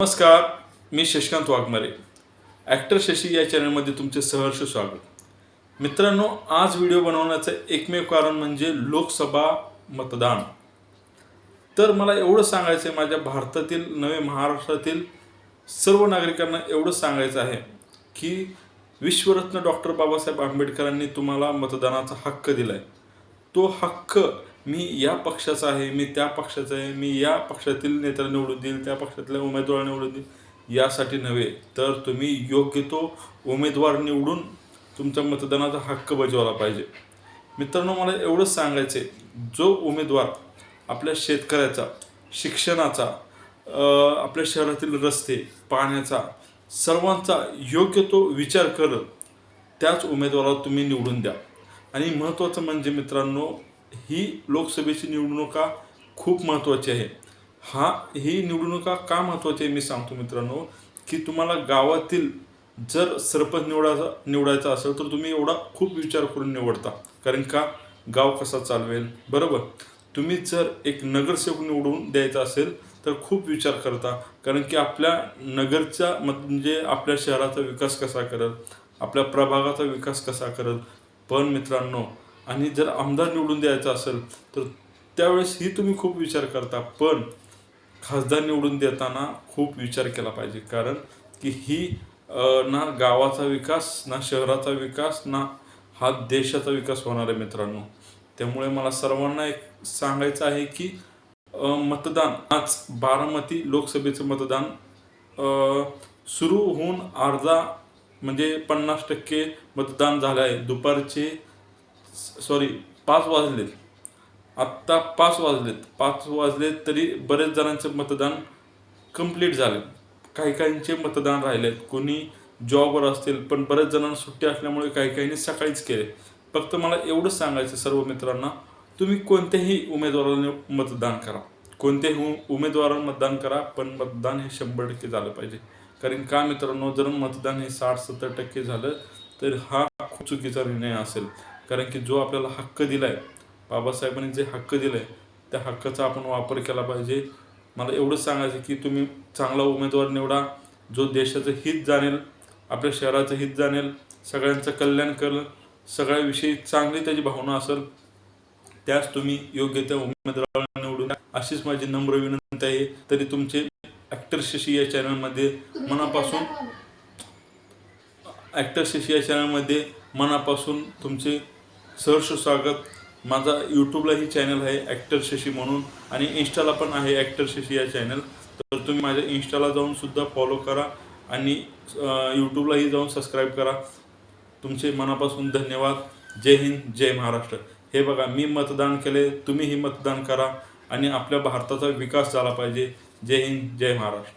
नमस्कार मी शशिकांत वाघमारे. ॲक्टर शशी या चॅनलमध्ये तुमचे सहर्ष स्वागत. मित्रांनो आज व्हिडिओ बनवण्याचं एकमेव कारण म्हणजे लोकसभा मतदान. तर मला एवढं सांगायचं आहे माझ्या भारतातील नवे महाराष्ट्रातील सर्व नागरिकांना एवढं सांगायचं आहे की विश्वरत्न डॉक्टर बाबासाहेब आंबेडकरांनी तुम्हाला मतदानाचा हक्क दिला आहे तो हक्क मी या पक्षाचा आहे मी त्या पक्षाचा आहे मी या पक्षातील नेत्याला निवडून देईल त्या पक्षातल्या उमेदवार निवडून देईल यासाठी नव्हे. तर तुम्ही योग्य तो उमेदवार निवडून तुमच्या मतदानाचा हक्क बजावला पाहिजे. मित्रांनो मला एवढंच सांगायचं आहे जो उमेदवार आपल्या शेतकऱ्याचा शिक्षणाचा आपल्या शहरातील रस्ते पाण्याचा सर्वांचा योग्य तो विचार करत त्याच उमेदवाराला तुम्ही निवडून द्या. आणि महत्त्वाचं म्हणजे मित्रांनो ही लोकसभेची निवडणुका खूप महत्त्वाची आहे. हा ही निवडणुका का महत्त्वाची आहे मी सांगतो मित्रांनो की तुम्हाला गावातील जर सरपंच निवडायचा निवडायचा असेल तर तुम्ही एवढा खूप विचार करून निवडता. कारण का? गाव कसा चालवेल? बरोबर? तुम्ही जर एक नगरसेवक निवडून द्यायचा असेल तर खूप विचार करता. कारण की आपल्या नगरच्या म्हणजे आपल्या शहराचा विकास कसा करत आपल्या प्रभागाचा विकास कसा करत पण मित्रांनो आणि जर आमदार निवडून द्यायचा असेल तर त्यावेळेस ही तुम्ही खूप विचार करता. पण खासदार निवडून देताना खूप विचार केला पाहिजे. कारण की ही ना गावाचा विकास ना शहराचा विकास ना हा देशाचा विकास होणार आहे मित्रांनो. त्यामुळे मला सर्वांना एक सांगायचं आहे की मतदान आज बारामती लोकसभेचं मतदान सुरू होऊन अर्धा म्हणजे पन्नास टक्के मतदान झालं आहे. दुपारचे सॉरी पाच वाजलेत. आत्ता पाच वाजलेत. पाच वाजलेत तरी बरेच जणांचं मतदान कंप्लीट झालं. काही काहींचे मतदान राहिलेत कोणी जॉबवर असतील पण बरेच जणांना सुट्टी असल्यामुळे काही काहींनी सकाळीच केले. फक्त मला एवढंच सांगायचं सर्व मित्रांना तुम्ही कोणत्याही उमेदवाराने मतदान करा. कोणत्याही उमेदवारांना मतदान करा पण मतदान हे शंभर टक्के झालं पाहिजे. कारण का मित्रांनो जर मतदान हे साठ सत्तर टक्के झालं तर हा खूप चुकीचा निर्णय असेल. कारण की जो आपल्याला हक्क दिलाय बाबासाहेबांनी जे हक्क दिलाय त्या हक्काचा आपण वापर केला पाहिजे मला एवढंच सांगायचं की तुम्ही चांगला उमेदवार निवडा जो देशाचं हित जाणेल आपल्या शहराचं हित जाणेल सगळ्यांचं कल्याण करेल सगळ्याविषयी चांगली त्याची भावना असेल त्याच तुम्ही योग्य त्या उमेदवाराला निवडून. अशीच माझी नम्र विनंती आहे तरी तुमचे ॲक्टर शशी या चॅनलमध्ये मनापासून ॲक्टर शशी या चॅनलमध्ये मनापासून तुमचे सहर्ष स्वागत. माझा यूट्यूबलाही चॅनल आहे ॲक्टर शशी म्हणून आणि इन्स्टाला पण आहे ॲक्टर शशी या चॅनल तर तुम्ही माझ्या इन्स्टाला जाऊनसुद्धा फॉलो करा आणि यूट्यूबलाही जाऊन सबस्क्राईब करा. तुमचे मनापासून धन्यवाद. जय हिंद जय महाराष्ट्र. हे बघा मी मतदान केले तुम्हीही मतदान करा आणि आपल्या भारताचा विकास झाला पाहिजे. जय हिंद जय महाराष्ट्र.